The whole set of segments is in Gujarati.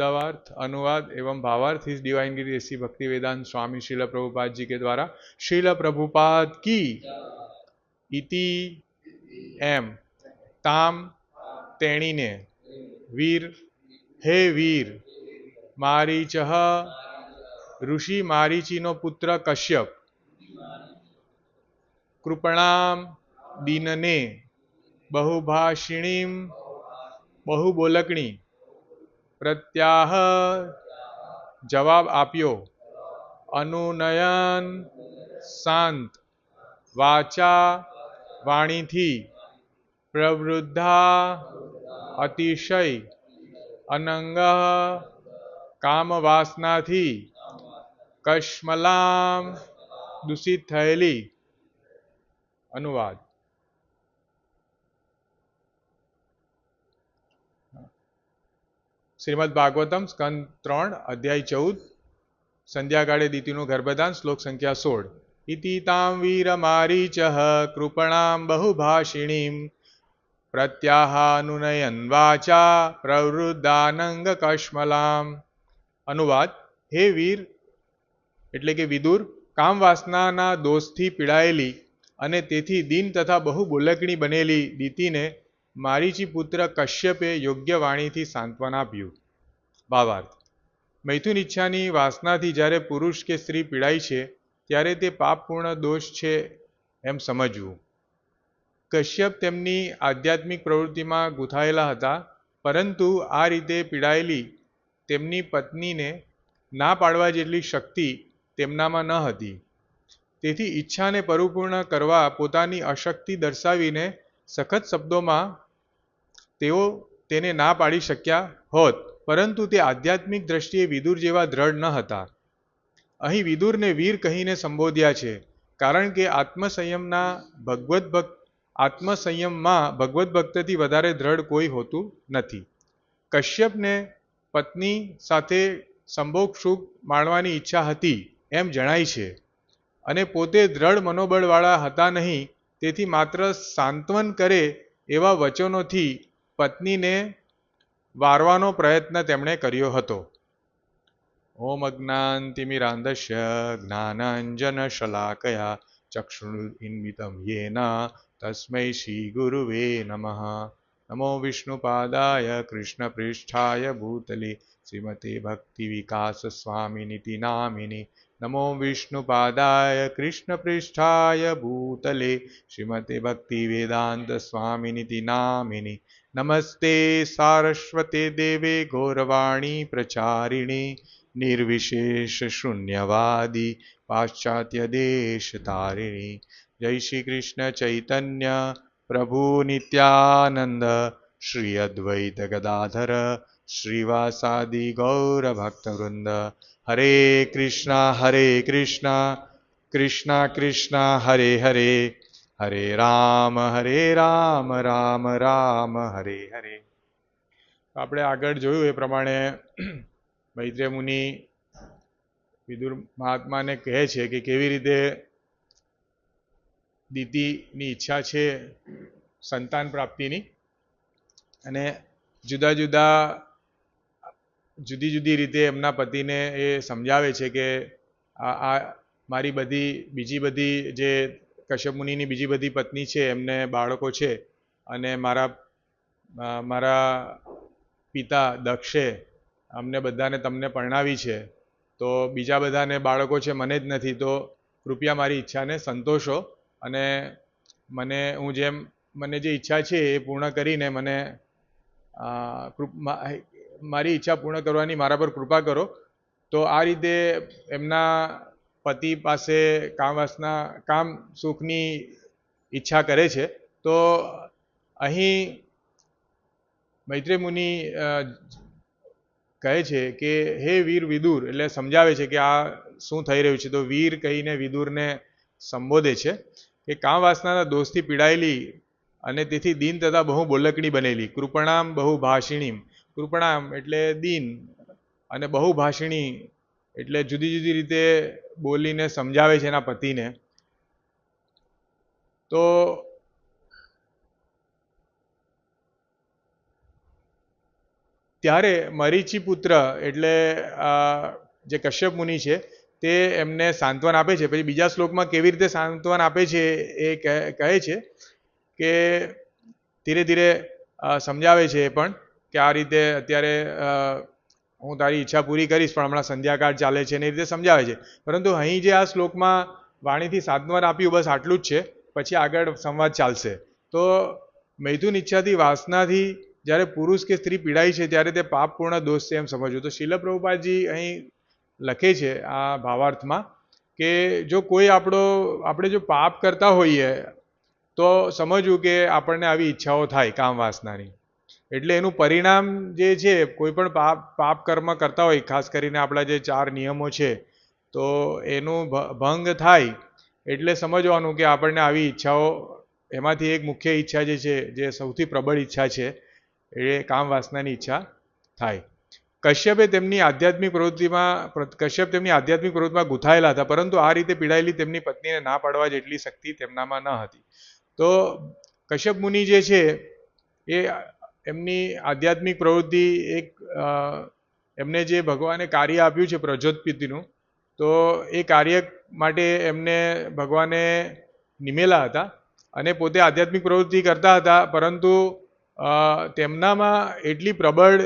शब्दार्थ अनुवाद एवं भावार्थ इस डिवाइन गिरी एसी भक्ति वेदांत स्वामी शिल प्रभुपाद जी के द्वारा शिल प्रभुपाद की इति एम ताम तेणीने वीर हे वीर મારીચહ ઋષિ મારીચીનો પુત્ર કશ્યપ કૃપણામ દીનને બહુભાષિણીમ બહુબોલકણી પ્રત્યાહ જવાબ આપ્યો. અનુનયન શાંત, વાચા વાણીથી પ્રવૃદ્ધા અતિશય, અનંગ કામવાસનાથી કશ્મલામ દૂષિત થયેલી. અનુવાદ. શ્રીમદ ભાગવતમ, સ્કંદ ત્રણ, અધ્યાય ચૌદ, સંધ્યાકાળે દીતિનું ગર્ભદાન, શ્લોક સંખ્યા સોળ. ઇતિતામ તામ વીર મારીચ કૃપણામ બહુભાષિણીમ, પ્રત્યાહાનુનયન વાચા, પ્રવૃદ્ધાનંગ કશ્મલામ. અનુવાદ, હે વીર, એટલે કે વિદુર, કામવાસનાના દોષથી પીડાયેલી અને તેથી દિન તથા બહુ બોલકણી બનેલી દીતીને મારીચી પુત્ર કશ્યપે યોગ્ય વાણીથી સાંત્વન આપ્યું. ભાવાર્થ મૈથુન ઈચ્છાની વાસનાથી જ્યારે પુરુષ કે સ્ત્રી પીડાય છે, ત્યારે તે પાપપૂર્ણ દોષ છે એમ સમજવું. કશ્યપ તેમની આધ્યાત્મિક પ્રવૃત્તિમાં ગૂંથાયેલા હતા, પરંતુ આ રીતે પીડાયેલી તેમની પત્નીને ના પાડવા જેટલી શક્તિ તેમનામાં ન હતી. તેથી ઈચ્છાને પરિપૂર્ણ કરવા પોતાની અશક્તિ દર્શાવીને સખત શબ્દોમાં તેઓ તેને ના પાડી શક્યા હોત, પરંતુ તે આધ્યાત્મિક દ્રષ્ટિએ વિદુર જેવા દ્રઢ ન હતા. અહીં વિદુરને વીર કહીને સંબોધ્યા છે, કારણ કે આત્મસંયમના ભગવદ્ ભક્ત આત્મસંયમમાં ભગવદ્ ભક્તથી વધારે દ્રઢ કોઈ હોતું નથી. કશ્યપને પત્ની સાથે સંભોગ સુખ માણવાની ઈચ્છા હતી એમ જણાય છે, અને પોતે દ્રઢ મનોબળવાળા હતા નહીં, તેથી માત્ર સાંત્વન કરે એવા વચનોથી પત્નીને વારવાનો પ્રયત્ન તેમણે કર્યો હતો. ઓમ અજ્ઞાનતિમિરાંધસ્ય જ્ઞાનાંજન શલાકયા ચક્ષુન્મિતમ યેના તસ્મૈ શ્રી ગુરુવે નમઃ. નમો વિષ્ણુપાદાય કૃષ્ણપૃષ્ઠાય ભૂતલે શ્રીમતી ભક્તિ વિકાસ સ્વામિનીતિ નામિની નમો વિષ્ણુપાદાય કૃષ્ણપૃષ્ઠાય ભૂતલે શ્રીમતી ભક્તિ વેદાંત સ્વામિનીતિ નામિની નમસ્તે સારસ્વતે દેવે ગૌરવાણી પ્રચારિણી, નિર્વિશેષ શૂન્યવાદી, પાશ્ચાત્ય દેશ તારિણી જય શ્રી કૃષ્ણ ચૈતન્ય, પ્રભુ નિત્યાનંદ, શ્રી અદ્વૈત ગદાધર, શ્રીવાસાદિ ગૌરભક્તવૃંદ હરે કૃષ્ણ હરે કૃષ્ણ કૃષ્ણ કૃષ્ણ, હરે હરે. હરે રામ હરે રામ રામ રામ હરે હરે આપણે આગળ જોયું એ પ્રમાણે મૈત્રે મુનિ વિદુર મહાત્માને કહે છે કે કેવી રીતે દીતિની ઈચ્છા છે સંતાન પ્રાપ્તિની અને જુદા જુદા જુદી જુદી રીતે એમના પતિને એ સમજાવે છે કે આ મારી બધી બીજી બધી જે કશ્યપ મુનિની બીજી બધી પત્ની છે, એમને બાળકો છે અને મારા મારા પિતા દક્ષે અમને બધાને તમને પરણાવી છે. તો બીજા બધાને બાળકો છે, મને જ નથી. તો કૃપયા મારી ઈચ્છાને સંતોષો અને મને, હું જેમ, મને જે ઈચ્છા છે એ પૂર્ણ કરીને મને મારી ઈચ્છા પૂર્ણ કરવાની મારા પર કૃપા કરો. તો આ રીતે એમના પતિ પાસે કામ વાસના, કામ સુખની ઈચ્છા કરે છે, તો અહીં મૈત્રી મુનિ કહે છે કે, હે વીર વિદુર, એટલે સમજાવે છે કે આ શું થઈ રહ્યું છે, તો વીર કહીને વિદુરને સંબોધે છે કે કામ વાસનાના દોષથી પીડાયેલી અને તેથી દીન તથા બહુ બોલકણી બનેલી, કૃપણામ બહુ ભાષિણીમ, કૃપણામ એટલે દીન અને બહુ ભાષિણી એટલે જુદી જુદી રીતે બોલીને સમજાવે છે એના પતિને. તો ત્યારે મરીચી પુત્ર એટલે જે કશ્યપ મુનિ છે, તે એમને સાંત્વન આપે છે. પછી બીજા શ્લોકમાં કેવી રીતે સાંત્વન આપે છે એ કહે છે કે ધીરે ધીરે સમજાવે છે એ પણ કે આ રીતે અત્યારે હું તારી ઈચ્છા પૂરી કરીશ, પણ હમણાં સંધ્યાકાળ ચાલે છે ને એ રીતે સમજાવે છે. પરંતુ અહીં જે આ શ્લોકમાં વાણીથી સાંત્વન આપ્યું, બસ આટલું જ છે. પછી આગળ સંવાદ ચાલશે. તો મૈથુન ઈચ્છાથી, વાસનાથી, જ્યારે પુરુષ કે સ્ત્રી પીડાય છે, ત્યારે તે પાપપૂર્ણ દોષ છે એમ સમજવું. તો શીલ પ્રભુપાદજી અહીં લખે છે આ ભાવાર્થમાં કે જો કોઈ આપણો, આપણે જો પાપ કરતા હોઈએ, તો સમજવું કે આપણને આવી ઈચ્છાઓ થાય કામ વાસનાની. એટલે એનું પરિણામ જે છે, કોઈ પણ પાપ પાપ કર્મ કરતા હોય, ખાસ કરીને આપણા જે ચાર નિયમો છે, તો એનું ભંગ થાય. એટલે સમજવાનું કે આપણને આવી ઈચ્છાઓ, એમાંથી એક મુખ્ય ઈચ્છા જે છે, જે સૌથી પ્રબળ ઈચ્છા છે, એ કામ વાસનાની ઈચ્છા થાય. કશ્યપે તેમની આધ્યાત્મિક પ્રવૃત્તિમાં કશ્યપ તેમની આધ્યાત્મિક પ્રવૃત્તિમાં ગૂંથાયેલા હતા, પરંતુ આ રીતે પીડાયેલી તેમની પત્નીને ના પાડવા જેટલી શક્તિ તેમનામાં ન હતી. તો કશ્યપ મુનિ જે છે, એ એમની આધ્યાત્મિક પ્રવૃત્તિ એક એમને જે ભગવાને કાર્ય આપ્યું છે પ્રજોતપિતિનું તો એ કાર્ય માટે એમને ભગવાને નિમેલા હતા અને પોતે આધ્યાત્મિક પ્રવૃત્તિ કરતા હતા, પરંતુ તેમનામાં એટલી પ્રબળ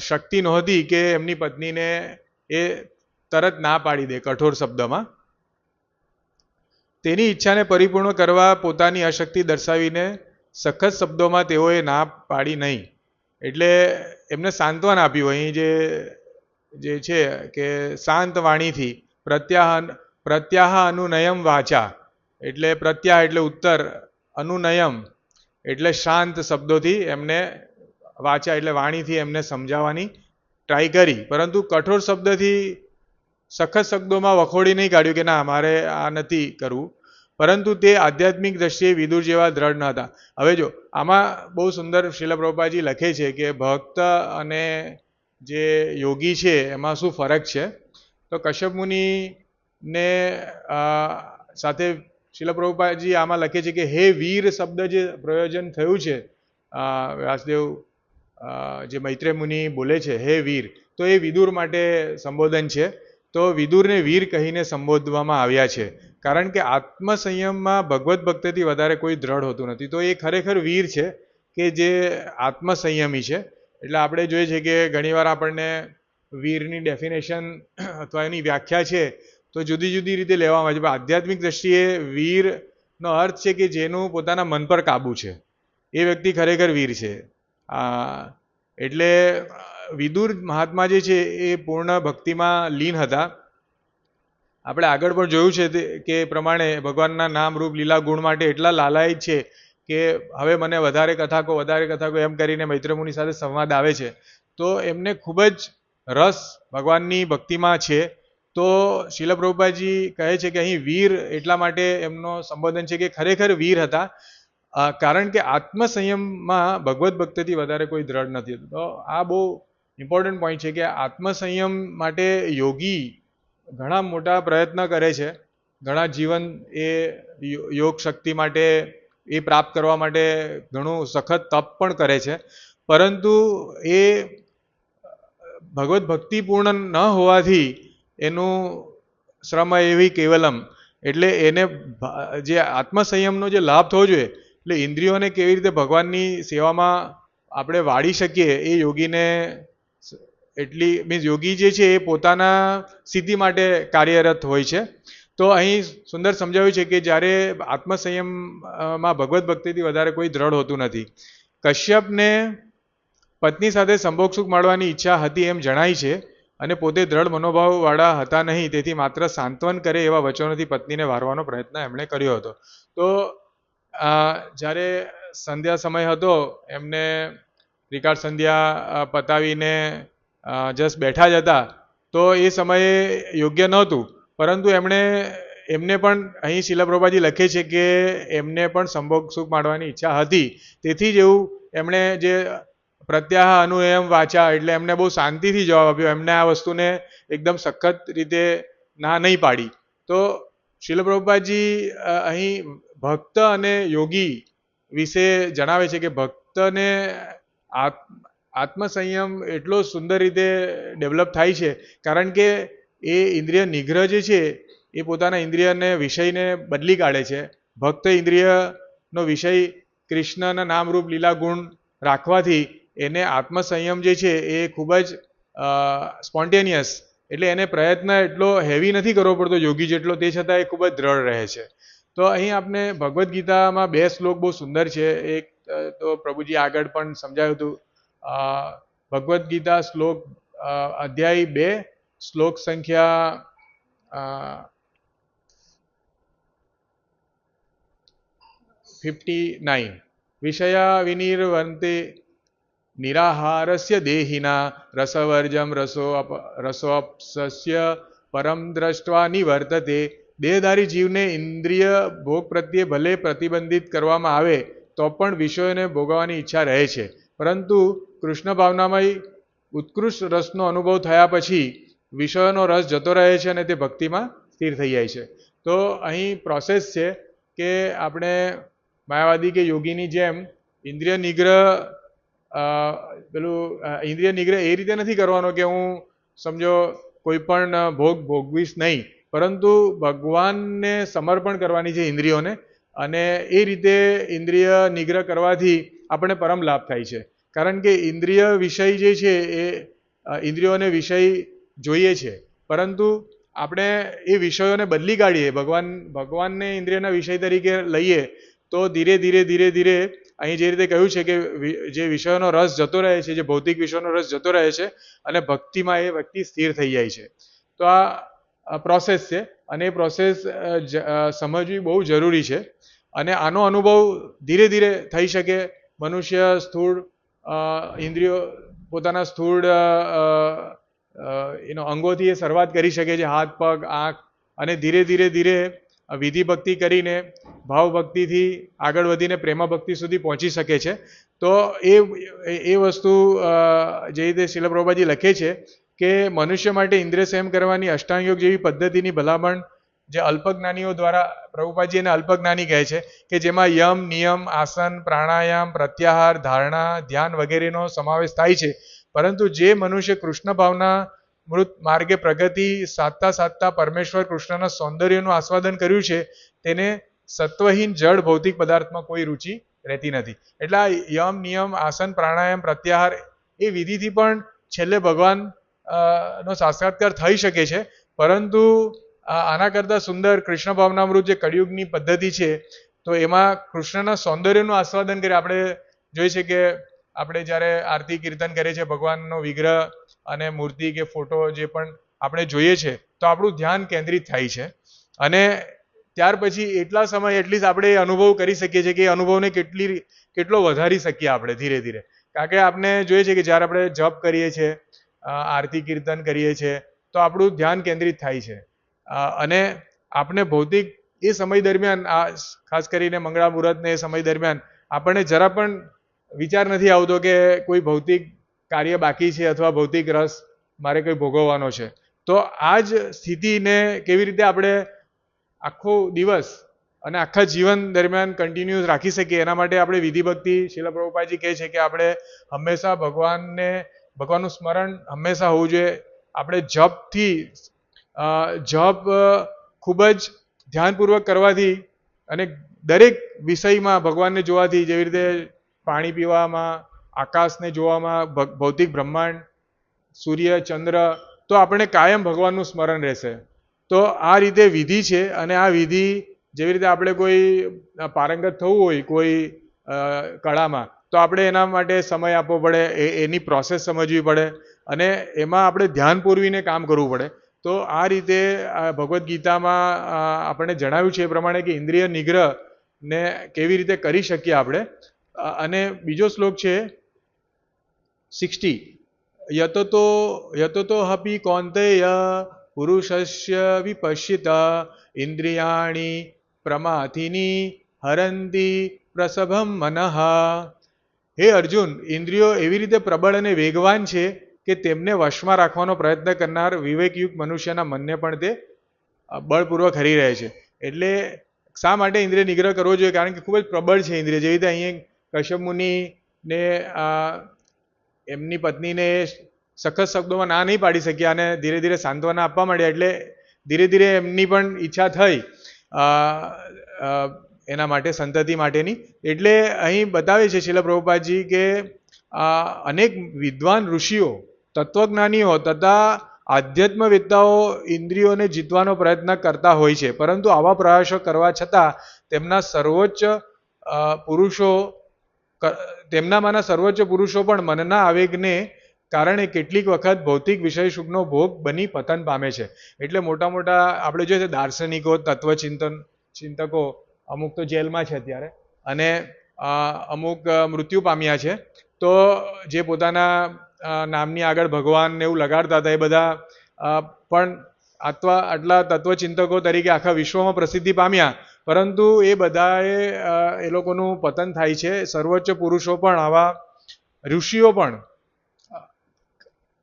શક્તિ નહોતી કે એમની પત્નીને એ તરત ના પાડી દે કઠોર શબ્દમાં. તેની ઈચ્છાને પરિપૂર્ણ કરવા પોતાની અશક્તિ દર્શાવીને સખત શબ્દોમાં તેઓએ ના પાડી નહીં. એટલે એમને સાંત્વન આપ્યું અહીં જે જે છે કે શાંત વાણીથી પ્રત્યાહન, પ્રત્યાહ અનુનયમ વાચા. એટલે પ્રત્યાહ એટલે ઉત્તર, અનુનયમ એટલે શાંત શબ્દોથી એમને વાચા એટલે વાણીથી એમને સમજાવવાની ટ્રાય કરી. પરંતુ કઠોર શબ્દથી સખત શબ્દોમાં વખોડી નહીં કાઢ્યું કે ના, મારે આ નથી કરવું. પરંતુ તે આધ્યાત્મિક દ્રષ્ટિએ વિદુર જેવા દ્રઢ ન હતા. હવે જો, આમાં બહુ સુંદર શિલ પ્રભુપાદજી લખે છે કે ભક્ત અને જે યોગી છે, એમાં શું ફરક છે? તો કશ્યપ મુનિને સાથે શિલ પ્રભુપાદજી આમાં લખે છે કે, હે વીર શબ્દ જે પ્રયોજન થયું છે વ્યાસદેવ જે મૈત્રે મુનિ બોલે છે, હે વીર તો એ વિદુર માટે સંબોધન છે. તો વિદુરને વીર કહીને સંબોધવામાં આવ્યા છે. કારણ કે આત્મસંયમમાં ભગવત ભક્તિથી વધારે કોઈ દ્રઢ હોતું નથી. તો એ ખરેખર વીર છે કે જે આત્મસંયમી છે. એટલે આપણે જોઈએ છે કે ઘણીવાર આપણને વીરની ડેફિનેશન અથવા એની વ્યાખ્યા છે તો જુદી જુદી રીતે લેવામાં આવે છે. આધ્યાત્મિક દ્રષ્ટિએ વીરનો અર્થ છે કે જેનું પોતાના મન પર કાબુ છે. એ વ્યક્તિ ખરેખર વીર છે. એટલે વિદુર મહાત્મા જે છે એ પૂર્ણ ભક્તિમાં લીન હતા. આપણે આગળ પણ જોયું છે કે પ્રમાણે ભગવાનના નામ રૂપ લીલા ગુણ માટે એટલા લાલાયિત છે કે હવે મને વધારે કથાકો વધારે કથાકો એમ કરીને મૈત્રમુનિ સાથે સંવાદ આવે છે. તો એમને ખૂબ જ રસ ભગવાનની ભક્તિમાં છે. તો શિલ કહે છે કે અહીં વીર એટલા માટે એમનો સંબોધન છે કે ખરેખર વીર હતા. કારણ કે આત્મસંયમમાં ભગવત ભક્તિથી વધારે કોઈ દ્રઢ નથી તો આ બહુ ઇમ્પોર્ટન્ટ પોઈન્ટ છે કે આત્મસંયમ માટે યોગી ઘણા મોટા પ્રયત્ન કરે છે. ઘણા જીવન એ યોગ શક્તિ માટે એ પ્રાપ્ત કરવા માટે ઘણું સખત તપ પણ કરે છે. પરંતુ એ ભગવત ભક્તિપૂર્ણ ન હોવાથી એનું શ્રમ એવી કેવલમ. એટલે એને જે આત્મસંયમનો જે લાભ થવો જોઈએ, એટલે ઇન્દ્રિયોને કેવી રીતે ભગવાનની સેવામાં આપણે વાળી શકીએ એ યોગીને એટલી મીન્સ યોગી જે છે એ પોતાના સિદ્ધિ માટે કાર્યરત હોય છે. તો અહીં સુંદર સમજાવ્યું છે કે જ્યારે આત્મસંયમમાં ભગવત ભક્તિથી વધારે કોઈ દ્રઢ હોતું નથી. કશ્યપને પત્ની સાથે સંભોગ સુખ માળવાની ઈચ્છા હતી એમ જણાય છે અને પોતે દ્રઢ મનોભાવવાળા હતા નહીં, તેથી માત્ર સાંત્વન કરે એવા વચનોથી પત્નીને વારવાનો પ્રયત્ન એમણે કર્યો હતો. તો જ્યારે સંધ્યા સમય હતો, એમને ત્રિકાળ સંધ્યા પતાવીને જસ્ટ બેઠા જ હતા. તો એ સમયે યોગ્ય નહોતું. પરંતુ એમણે, એમને પણ અહીં શિલાપ્રભાજી લખે છે કે એમને પણ સંભોગ સુખ માણવાની ઈચ્છા હતી. તેથી જ એવું એમણે જે પ્રત્યાહ અનુયમ વાચા એટલે એમને બહુ શાંતિથી જવાબ આપ્યો. એમને આ વસ્તુને એકદમ સખત રીતે ના, નહીં પાડી. તો શિલ અહીં ભક્ત અને યોગી વિશે જણાવે છે કે ભક્તને આત- આત્મસંયમ એટલો સુંદર રીતે ડેવલપ થાય છે, કારણ કે એ ઇન્દ્રિય નિગ્રહ જે છે, એ પોતાના ઇન્દ્રિયને, વિષયને બદલી કાઢે છે. ભક્ત ઇન્દ્રિયનો વિષય કૃષ્ણના નામરૂપ લીલા ગુણ રાખવાથી એને આત્મસંયમ જે છે, એ ખૂબ જ સ્પોન્ટેનિયસ. એટલે એને પ્રયત્ન એટલો હેવી નથી કરવો પડતો, યોગી જેટલો. તે છતાં એ ખૂબ જ દ્રઢ રહે છે. તો અહીં આપને ભગવદ્ ગીતામાં બે શ્લોક બહુ સુંદર છે. એક તો પ્રભુજી આગળ પણ સમજાવ્યું હતું. ભગવદ્ ગીતા શ્લોક અધ્યાય બે, શ્લોક સંખ્યા ફિફ્ટી નાઇન. વિષયા વિનિર્વંતે નિરાહારસ્ય દેહિના, રસવર્જમ રસો રસોપસ્ય પરમ દ્રષ્ટવા નિવર્તતે. દેહધારી જીવને ઇન્દ્રિય ભોગ પ્રત્યે ભલે પ્રતિબંધિત કરવામાં આવે, તો પણ વિષયોને ભોગવવાની ઈચ્છા રહે છે. પરંતુ કૃષ્ણ ભાવનામય ઉત્કૃષ્ટ રસનો અનુભવ થયા પછી વિષયોનો રસ જતો રહે છે અને તે ભક્તિમાં સ્થિર થઈ જાય છે. તો અહીં પ્રોસેસ છે કે આપણે માયાવાદી કે યોગીની જેમ ઇન્દ્રિય નિગ્રહ પેલું ઇન્દ્રિય નિગ્રહ એ રીતે નથી કરવાનો કે હું સમજો કોઈ પણ ભોગ ભોગવીશ નહીં. પરંતુ ભગવાનને સમર્પણ કરવાની છે ઇન્દ્રિયોને અને એ રીતે ઇન્દ્રિય નિગ્રહ કરવાથી આપણને પરમ લાભ થાય છે. કારણ કે ઇન્દ્રિય વિષય જે છે એ ઇન્દ્રિયોને વિષય જોઈએ છે. પરંતુ આપણે એ વિષયોને બદલી કાઢીએ, ભગવાન, ભગવાનને ઇન્દ્રિયના વિષય તરીકે લઈએ, તો ધીરે ધીરે ધીરે ધીરે અહીં જે રીતે કહ્યું છે કે જે વિષયોનો રસ જતો રહે છે, જે ભૌતિક વિષયોનો રસ જતો રહે છે, અને ભક્તિમાં એ વ્યક્તિ સ્થિર થઈ જાય છે. તો આ પ્રોસેસ છે, અને એ પ્રોસેસ સમજવી બહુ જરૂરી છે. અને આનો અનુભવ ધીરે ધીરે થઈ શકે, મનુષ્ય સ્થૂળ ઇન્દ્રિયો પોતાના સ્થૂળ એનો અંગોથી એ શરૂઆત કરી શકે છે. હાથ, પગ, આંખ અને ધીરે ધીરે ધીરે વિધિ ભક્તિ કરીને, ભાવ ભક્તિથી આગળ વધીને પ્રેમ ભક્તિ સુધી પહોંચી શકે છે. તો એ એ વસ્તુ જે રીતે શિલપ્રભાજી લખે છે કે મનુષ્ય માટે ઇન્દ્રિય સેમ કરવાની અષ્ટાંગ યોગ જેવી પદ્ધતિની ભલામણ જે અલ્પજ્ઞાનીઓ દ્વારા પ્રભુપાજી એને અલ્પજ્ઞાની કહે છે કે જેમાં યમ, નિયમ, આસન, પ્રાણાયામ, પ્રત્યાહાર, ધારણા, ધ્યાન વગેરેનો સમાવેશ થાય છે. પરંતુ જે મનુષ્ય કૃષ્ણ ભાવના મૃત માર્ગે પ્રગતિ સાધતા સાધતા પરમેશ્વર કૃષ્ણના સૌંદર્યનું આસ્વાદન કર્યું છે, તેને સત્વહીન જળ ભૌતિક પદાર્થમાં કોઈ રુચિ રહેતી નથી. એટલે આ યમ, નિયમ, આસન, પ્રાણાયામ, પ્રત્યાહાર એ વિધિથી પણ છેલ્લે ભગવાન નો સાક્ષાત્કાર થઈ શકે છે. પરંતુ આના કરતાં સુંદર કૃષ્ણ ભાવનામૃત જે કળિયુગની પદ્ધતિ છે, તો એમાં કૃષ્ણના સૌંદર્યનું આસ્વાદન કરી આપણે જોઈએ છે કે આપણે જ્યારે આરતી કીર્તન કરીએ છીએ, ભગવાનનો વિગ્રહ અને મૂર્તિ કે ફોટો જે પણ આપણે જોઈએ છે, તો આપણું ધ્યાન કેન્દ્રિત થાય છે. અને ત્યાર પછી એટલા સમય એટલીસ્ટ આપણે અનુભવ કરી શકીએ છીએ કે અનુભવને કેટલી કેટલો વધારી શકીએ આપણે ધીરે ધીરે. કારણ કે આપણે જોઈએ છે કે જ્યારે આપણે જપ કરીએ છીએ આરતી કીર્તન કરીએ છીએ, તો આપણું ધ્યાન કેન્દ્રિત થાય છે. અને આપણે ભૌતિક એ સમય દરમિયાન, આ ખાસ કરીને મંગળા મુહૂર્તને એ સમય દરમિયાન આપણને જરા પણ વિચાર નથી આવતો કે કોઈ ભૌતિક કાર્ય બાકી છે અથવા ભૌતિક રસ મારે કંઈ ભોગવવાનો છે. તો આ જ સ્થિતિને કેવી રીતે આપણે આખો દિવસ અને આખા જીવન દરમિયાન કન્ટિન્યુઅસ રાખી શકીએ એના માટે આપણે વિધિભક્તિ ભક્તિ પ્રભુપાજી કહે છે કે આપણે હંમેશા ભગવાનને, ભગવાનનું સ્મરણ હંમેશા હોવું જોઈએ. આપણે જપથી અ, ખૂબ જ ધ્યાનપૂર્વક કરવાથી અને દરેક વિષયમાં ભગવાનને જોવાથી જેવી રીતે પાણી પીવામાં આકાશને જોવામાં ભૌતિક બ્રહ્માંડ સૂર્ય ચંદ્ર તો આપણે કાયમ ભગવાનનું સ્મરણ રહેશે. તો આ રીતે વિધિ છે અને આ વિધિ જેવી રીતે આપણે કોઈ પારંગત થવું હોય કોઈ કળામાં તો આપણે એના માટે સમય આપવો પડે એ એની પ્રોસેસ સમજવી પડે અને એમાં આપણે ધ્યાન પૂરવીને કામ કરવું પડે. તો આ રીતે આ ભગવદ્ ગીતામાં આપણને જણાવ્યું છે એ પ્રમાણે કે ઇન્દ્રિય નિગ્રહ ને કેવી રીતે કરી શકીએ આપણે. અને બીજો શ્લોક છે, સિક્સટી યતો તો હપી કૌંતેય પુરુષસ્ય વિપશ્યત, ઇન્દ્રિયાણી પ્રમાથિની હરંતી પ્રસભમ મનઃ. હે અર્જુન, ઇન્દ્રિયો એવી રીતે પ્રબળ અને વેગવાન છે કે તેમને વશમાં રાખવાનો પ્રયત્ન કરનાર વિવેકયુક્ત મનુષ્યના મનને પણ તે બળપૂર્વક હરી રહે છે. એટલે શા માટે ઇન્દ્રિય નિગ્રહ કરવો જોઈએ? કારણ કે ખૂબ જ પ્રબળ છે ઇન્દ્રિય. જેવી રીતે અહીંયા કશ્યપ મુનિને ને એમની પત્નીને સખત શબ્દોમાં ના નહીં પાડી શક્યા અને ધીરે ધીરે સાંત્વના આપવા માંડ્યા. એટલે ધીરે ધીરે એમની પણ ઈચ્છા થઈ એના માટે, સંતતિ માટેની. એટલે અહીં બતાવે છે શિલા પ્રભુપાદજી કે અનેક વિદ્વાન ઋષિઓ તત્વજ્ઞાનીઓ તથા આધ્યાત્મવેત્તાઓ ઇન્દ્રિયોને જીતવાનો પ્રયત્ન કરતા હોય છે. પરંતુ આવા પ્રયાસો કરવા છતાં તેમના સર્વોચ્ચ પુરુષો તેમનામાંના સર્વોચ્ચ પુરુષો પણ મનના આવેગને કારણે કેટલીક વખત ભૌતિક વિષય સુખનો ભોગ બની પતન પામે છે. એટલે મોટા મોટા આપણે જોઈએ દાર્શનિકો, તત્વચિંતન, ચિંતકો અમુક તો જેલમાં છે અત્યારે અને અમુક મૃત્યુ પામ્યા છે. તો જે પોતાના નામની આગળ ભગવાનને એવું લગાડતા હતા એ બધા. પણ આત્વા, આટલા તત્વચિંતકો તરીકે આખા વિશ્વમાં પ્રસિદ્ધિ પામ્યા. પરંતુ એ બધાએ એ લોકોનું પતન થાય છે. સર્વોચ્ચ પુરુષો પણ, આવા ઋષિઓ પણ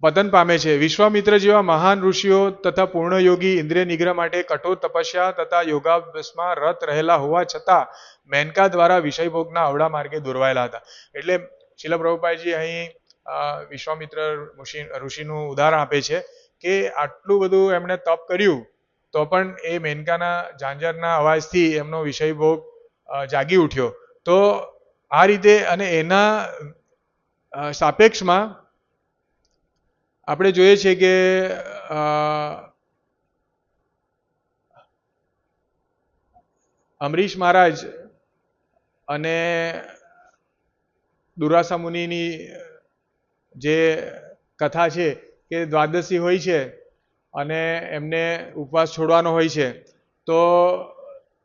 પતન પામે છે. વિશ્વામિત્ર જેવા મહાન ઋષિઓ તથા પૂર્ણયોગી ઇન્દ્રિય નિગ્રહ માટે કઠોર તપસ્યા તથા યોગાભ્યાસમાં રત રહેલા હોવા છતાં મેનકા દ્વારા વિષયભોગના અવળા માર્ગે દોરવાયેલા હતા. એટલે શિલા પ્રભુપાઈજી અહીં વિશ્વામિત્ર ઋષિનું ઉદાહરણ આપે છે કે આટલું બધું એમણે તપ કર્યું, તો પણ એ મેનકાના ઝાંઝરના અવાજથી એમનો વિષયભોગ ભોગ જાગી ઉઠ્યો. તો આ રીતે અને એના સાપેક્ષમાં આપણે જોઈએ છીએ કે અમરીશ મહારાજ અને દુરાસા મુનિની જે કથા છે કે દ્વાદશી હોય છે અને એમને ઉપવાસ છોડવાનો હોય છે, તો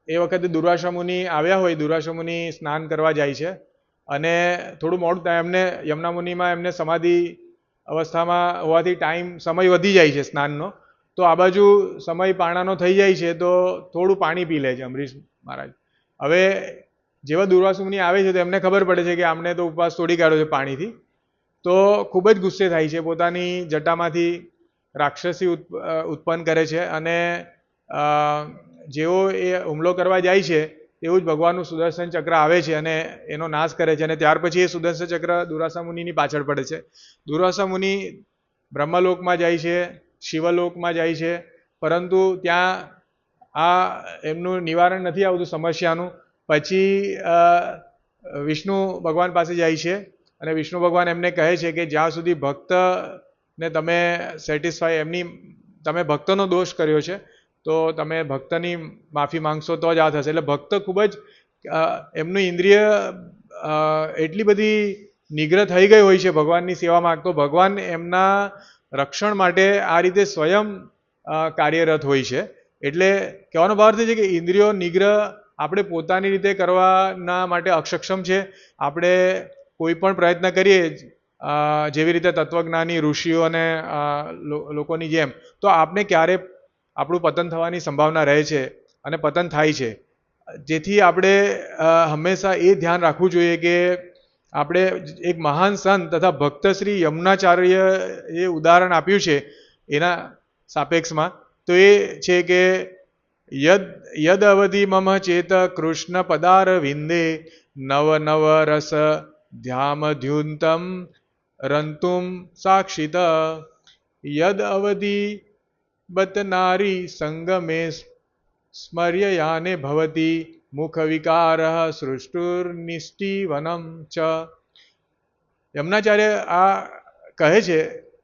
એ વખતે દુર્વાસા આવ્યા હોય દુર્વાસા સ્નાન કરવા જાય છે અને થોડું મોડું એમને યમુના મુનિમાં એમને સમાધિ અવસ્થામાં હોવાથી ટાઈમ, સમય વધી જાય છે સ્નાનનો. તો આ બાજુ સમય પાણાનો થઈ જાય છે, તો થોડું પાણી પી લે છે અમરીશ મહારાજ. હવે જેવા દુર્વાસુ આવે છે, તો એમને ખબર પડે છે કે આમને તો ઉપવાસ તોડી કાઢ્યો છે પાણીથી. તો ખૂબ જ ગુસ્સે થાય છે. પોતાની જટામાંથી રાક્ષસી ઉત્પ- ઉત્પન્ન કરે છે અને જેઓ એ હુમલો કરવા જાય છે, એવું જ ભગવાનનું સુદર્શન ચક્ર આવે છે અને એનો નાશ કરે છે અને ત્યાર પછી એ સુદર્શન ચક્ર દુરાસા મુનિની પાછળ પડે છે. દુરાસા મુનિ બ્રહ્મલોકમાં જાય છે, શિવલોકમાં જાય છે, પરંતુ ત્યાં આ એમનું નિવારણ નથી આવતું સમસ્યાનું. પછી વિષ્ણુ ભગવાન પાસે જાય છે અને વિષ્ણુ ભગવાન એમને કહે છે કે જ્યાં સુધી ભક્તને તમે સેટિસ્ફાય એમની, તમે ભક્તનો દોષ કર્યો છે, તો તમે ભક્તની માફી માંગશો તો જ આ થશે. એટલે ભક્ત ખૂબ જ એમનું ઇન્દ્રિય એટલી બધી નિગ્રહ થઈ ગઈ હોય છે ભગવાનની સેવામાં તો ભગવાન એમના રક્ષણ માટે આ રીતે સ્વયં કાર્યરત હોય છે. એટલે કહેવાનો ભાવ છે કે ઇન્દ્રિયો નિગ્રહ આપણે પોતાની રીતે કરવાના માટે અક્ષક્ષમ છે. આપણે કોઈ પણ પ્રયત્ન કરીએ જેવી રીતે તત્વજ્ઞાની, ઋષિઓ અને લોકોની જેમ, તો આપને ક્યારે આપણું પતન થવાની સંભાવના રહે છે અને પતન થાય છે. જેથી આપણે હંમેશા એ ધ્યાન રાખવું જોઈએ કે આપણે એક મહાન સંત તથા ભક્ત શ્રી યમુનાચાર્ય એ ઉદાહરણ આપ્યું છે એના સાપેક્ષમાં. તો એ છે કે, યદ યદ અવધિ મમ ચેત કૃષ્ણ પદાર વિંદે નવ નવ રસ ધ્યામધ્યુંતમ રંતુમ સાક્ષિત યદ અવધિ બતનારી સંગમે સ્મર્યયાને ભવતી મુખ વિકાર સૃષ્ટુર્નિષ્ટિવનમ ચ યમુનાચાર્ય આ કહે છે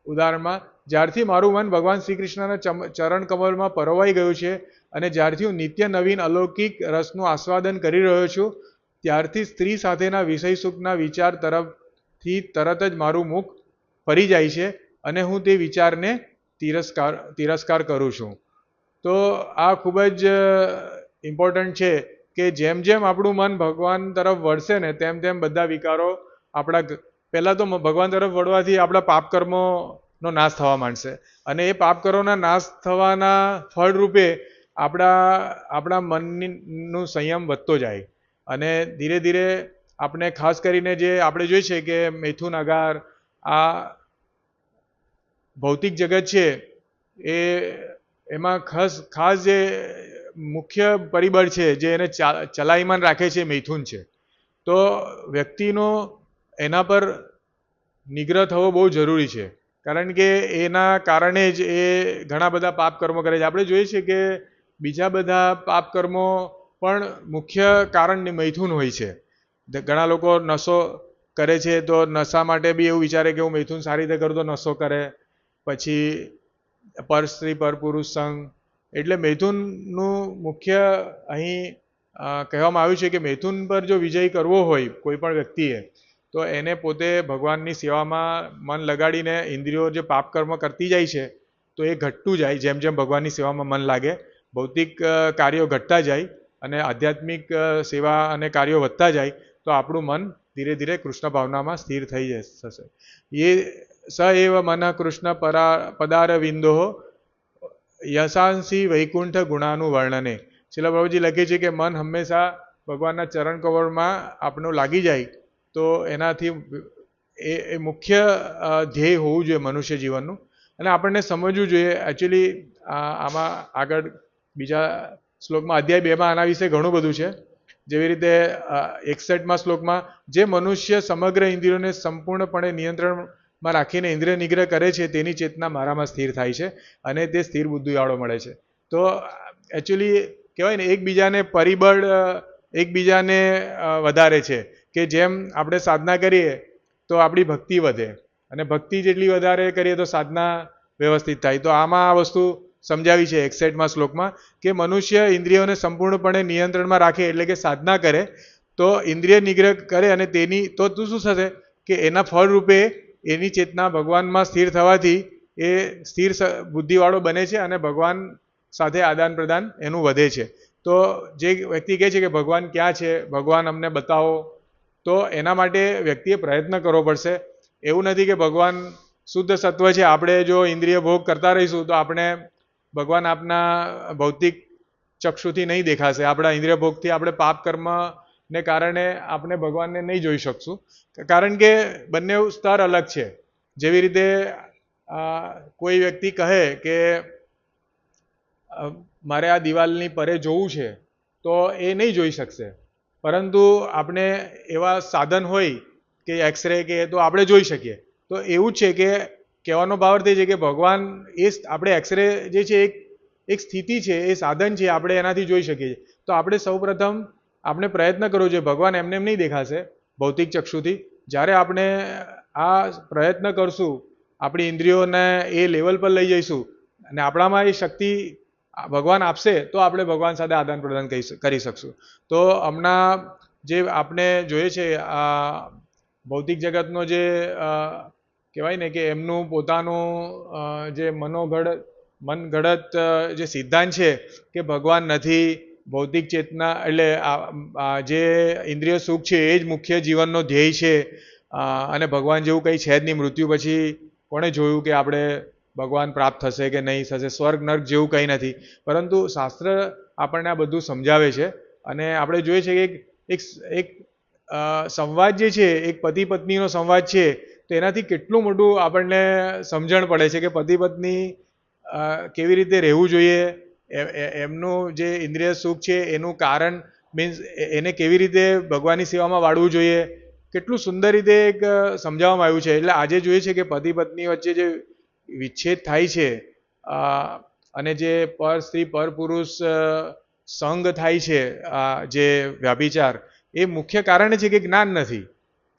ઉદાહરણમાં, જ્યારથી મારું મન ભગવાન શ્રી કૃષ્ણના ચરણ કમલમાં પરોવાઈ ગયું છે અને જ્યારથી હું નિત્ય નવીન અલૌકિક રસનું આસ્વાદન કરી રહ્યો છું ત્યારથી સ્ત્રી સાથેના વિષય સુખના વિચાર તરફથી તરત જ મારું મુખ ફરી જાય છે અને હું તે વિચારને તિરસ્કાર તિરસ્કાર કરું છું. તો આ ખૂબ જ ઇમ્પોર્ટન્ટ છે કે જેમ જેમ આપણું મન ભગવાન તરફ વળશે ને તેમ તેમ બધા વિકારો આપણા પહેલાં તો ભગવાન તરફ વળવાથી આપણા પાપ કર્મોનો નાશ થવા માંડશે. અને એ પાપ કર્મોના નાશ થવાના ફળરૂપે આપણા આપણા મનનું સંયમ વધતો જાય. અને ધીરે ધીરે આપણે ખાસ કરીને જે આપણે જોઈએ છે કે મૈથુન અગાર, આ ભૌતિક જગત છે, એ એમાં ખાસ ખાસ જે મુખ્ય પરિબળ છે, જે એને ચલાયમાન રાખે છે મૈથુન છે. તો વ્યક્તિનો એના પર નિગ્રહ થવો બહુ જરૂરી છે. કારણ કે એના કારણે જ એ ઘણા બધા પાપ કર્મો કરે છે. આપણે જોઈએ છીએ કે બીજા બધા પાપ કર્મો પણ મુખ્ય કારણ મૈથુન હોય છે. ઘણા લોકો નશો કરે છે તો નશા માટે બી એવું વિચારે કે હું મૈથુન સારી રીતે કરું તો નશો કરે. પછી પર સ્ત્રી, પર પુરુષ સંઘ. એટલે મૈથુનનું મુખ્ય અહીં કહેવામાં આવ્યું છે કે મૈથુન પર જો વિજય કરવો હોય કોઈ પણ વ્યક્તિએ, તો એને પોતે ભગવાનની સેવામાં મન લગાડીને ઇન્દ્રિયો જે પાપ કર્મ કરતી જાય છે, તો એ ઘટતું જાય, જેમ જેમ ભગવાનની સેવામાં મન લાગે. ભૌતિક કાર્યો ઘટતા જાય અને આધ્યાત્મિક સેવા અને કાર્યો વધતા જાય, તો આપણું મન ધીરે ધીરે કૃષ્ણ ભાવનામાં સ્થિર થઈ થશે. એ સ એવ મન કૃષ્ણ પરા પદાર વિંદો યશાંસી વૈકુંઠ ગુણાનું વર્ણને. શિલા પ્રભુજી લખે છે કે મન હંમેશા ભગવાનના ચરણ કવળમાં આપણું લાગી જાય, તો એનાથી એ એ મુખ્ય ધ્યેય હોવું જોઈએ મનુષ્ય જીવનનું. અને આપણને સમજવું જોઈએ. એકચ્યુઅલી આમાં આગળ બીજા શ્લોકમાં અધ્યાય બેમાં આના વિશે ઘણું બધું છે. જેવી રીતે એકસઠમાં શ્લોકમાં જે મનુષ્ય સમગ્ર ઇન્દ્રિયોને સંપૂર્ણપણે નિયંત્રણમાં રાખીને ઇન્દ્રિય નિગ્રહ કરે છે, તેની ચેતના મારામાં સ્થિર થાય છે અને તે સ્થિર બુદ્ધિવાળો મળે છે. તો એકચ્યુઅલી કહેવાય ને, એકબીજાને પરિબળ એકબીજાને વધારે છે કે જેમ આપણે સાધના કરીએ તો આપણી ભક્તિ વધે અને ભક્તિ જેટલી વધારે કરીએ તો સાધના વ્યવસ્થિત થાય. તો આમાં આ વસ્તુ સમજાવી છે એકસાઇટમાં શ્લોકમાં કે મનુષ્ય ઇન્દ્રિયોને સંપૂર્ણપણે નિયંત્રણમાં રાખે એટલે કે સાધના કરે, તો ઇન્દ્રિય નિગ્રહ કરે અને તેની, તો તું શું થશે? કે એના ફળ રૂપે એની ચેતના ભગવાનમાં સ્થિર થવાથી એ સ્થિર બુદ્ધિવાળો બને છે અને ભગવાન સાથે આદાન પ્રદાન એનું વધે છે. તો જે વ્યક્તિ કહે છે કે ભગવાન ક્યાં છે, ભગવાન અમને બતાવો, તો એના માટે વ્યક્તિએ પ્રયત્ન કરવો પડશે. એવું નથી કે ભગવાન શુદ્ધ સત્વ છે, આપણે જો ઇન્દ્રિય ભોગ કરતા રહીશું તો આપણે ભગવાન આપના ભૌતિક ચક્ષુથી નહીં દેખાશે. આપણા ઇન્દ્રિય ભોગથી આપણે પાપ કર્મ ને કારણે આપણે ભગવાનને નહીં જોઈ શકશું. કારણ કે બંને સ્તર અલગ છે. જેવી રીતે કોઈ વ્યક્તિ કહે કે મારે આ દિવાલની પરે જોવું છે, તો એ નહીં જોઈ શકશે. પરંતુ આપણે એવા સાધન હોય કે એક્સરે કે તો આપણે જોઈ શકીએ. તો એવું છે કે કહેવાનો ભાવ તે છે કે ભગવાન એ આપણે એક્સરે જે છે એક એક સ્થિતિ છે, એ સાધન છે, આપણે એનાથી જોઈ શકીએ છીએ. તો આપણે સૌપ્રથમ આપણે પ્રયત્ન કરવો જોઈએ, ભગવાન એમને એમ નહીં દેખાશે, ભૌતિક ચક્ષુથી. જ્યારે આપણે આ પ્રયત્ન કરશું, આપણી ઇન્દ્રિયોને એ લેવલ પર લઈ જઈશું, અને આપણામાં એ શક્તિ ભગવાન આપશે, તો આપણે ભગવાન સાથે આદાન પ્રદાન કરી શકશું. તો હમણાં જે આપણે જોઈએ છે, આ ભૌતિક જગતનો જે કહેવાય ને કે એમનું પોતાનું જે મનોગઢ, મનગઢત જે સિદ્ધાંત છે કે ભગવાન નથી, ભૌતિક ચેતના એટલે જે ઇન્દ્રિય સુખ છે એ જ મુખ્ય જીવનનો ધ્યેય છે. અને ભગવાન જેવું કંઈ છે જ નહીં. મૃત્યુ પછી કોણે જોયું કે આપણે ભગવાન પ્રાપ્ત થશે કે નહીં, થશે? સ્વર્ગ, નર્ક જેવું કંઈ નથી. પરંતુ શાસ્ત્ર આપણને આ બધું સમજાવે છે. અને આપણે જોઈએ છે કે એક એક સંવાદ જે છે, એક પતિ પત્નીનો સંવાદ છે તો એનાથી કેટલું મોટું આપણને સમજણ પડે છે કે પતિ પત્ની કેવી રીતે રહેવું જોઈએ? એમનું જે ઇન્દ્રિય સુખ છે, એનું કારણ મીન્સ એને કેવી રીતે ભગવાનની સેવામાં વાળવું જોઈએ? કેટલું સુંદર રીતે એક સમજાવવામાં આવ્યું છે. એટલે આજે જોઈએ છે કે પતિ પત્ની વચ્ચે જે વિચ્છેદ થાય છે અને જે પર સ્ત્રી, પર પુરુષ સંગ થાય છે જે વ્યાભિચાર, એ મુખ્ય કારણ છે કે જ્ઞાન નથી.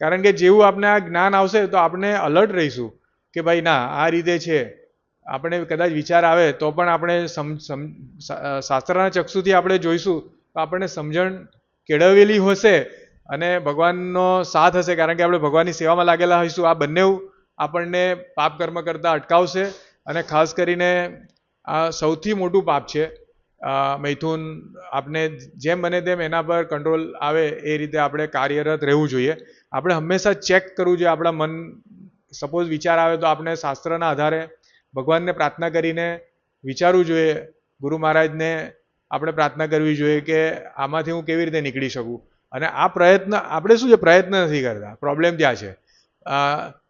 કારણ કે જેવું આપણે આ જ્ઞાન આવશે તો આપણે અલર્ટ રહીશું કે ભાઈ ના, આ રીતે છે. આપણે કદાચ વિચાર આવે તો પણ આપણે શાસ્ત્રના ચક્ષુથી આપણે જોઈશું તો આપણને સમજણ કેળવેલી હશે અને ભગવાનનો સાથ હશે કારણ કે આપણે ભગવાનની સેવામાં લાગેલા હોઈશું. આ બંને આપણને પાપ કર્મ કરતાં અટકાવશે અને ખાસ કરીને આ સૌથી મોટું પાપ છે મૈથુન આપણે જેમ બને તેમ એના પર કંટ્રોલ આવે એ રીતે આપણે કાર્યરત રહેવું જોઈએ. આપણે હંમેશા ચેક કરવું જોઈએ. આપણા મન સપોઝ વિચાર આવે તો આપણે શાસ્ત્રના આધારે ભગવાનને પ્રાર્થના કરીને વિચારવું જોઈએ. ગુરુ મહારાજને આપણે પ્રાર્થના કરવી જોઈએ કે આમાંથી હું કેવી રીતે નીકળી શકું? અને આ પ્રયત્ન, આપણે શું છે? પ્રયત્ન નથી કરતા. પ્રોબ્લેમ ત્યાં છે.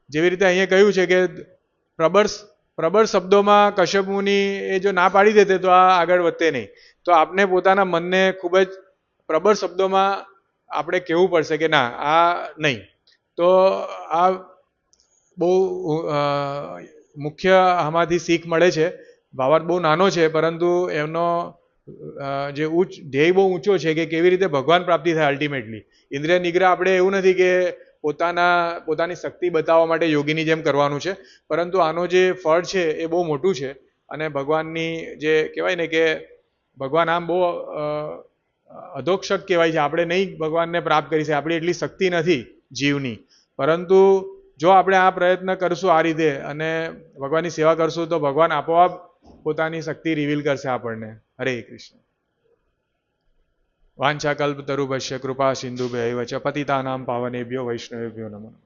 જેવી રીતે અહીંયા કહ્યું છે કે પ્રબળ પ્રબળ શબ્દોમાં કશ્યપ મુનિ એ જો ના પાડી દેતે તો આ આગળ વધતે નહીં. તો આપણે પોતાના મનને ખૂબ જ પ્રબળ શબ્દોમાં આપણે કહેવું પડશે કે ના, આ નહીં. તો આ બહુ મુખ્ય આમાંથી શીખ મળે છે. ભાવાર્થ બહુ નાનો છે, પરંતુ એમનો જે ઉચ્ચ, ધ્યેય બહુ ઊંચો છે કે કેવી રીતે ભગવાન પ્રાપ્તિ થાય અલ્ટિમેટલી ઇન્દ્રિય નિગ્રહ આપણે એવું નથી કે પોતાના, પોતાની શક્તિ બતાવવા માટે યોગીની જેમ કરવાનું છે, પરંતુ આનો જે ફળ છે એ બહુ મોટું છે. અને ભગવાનની જે કહેવાય ને કે ભગવાન આમ બહુ અધોક્ષક કહેવાય છે. આપણે નહીં ભગવાનને પ્રાપ્ત કરી છે આપણી એટલી શક્તિ નથી જીવની. પરંતુ જો આપણે આ પ્રયત્ન કરશું આ રીતે અને ભગવાનની સેવા કરશું, તો ભગવાન આપોઆપ પોતાની શક્તિ રિવીલ કરશે આપણને. હરે કૃષ્ણ. વાંછા કલ્પ તરુભસ્ય કૃપા સિંધુ ચ પતિતાનામ પાવનેભ્યો વૈષ્ણવેભ્યો નમઃ.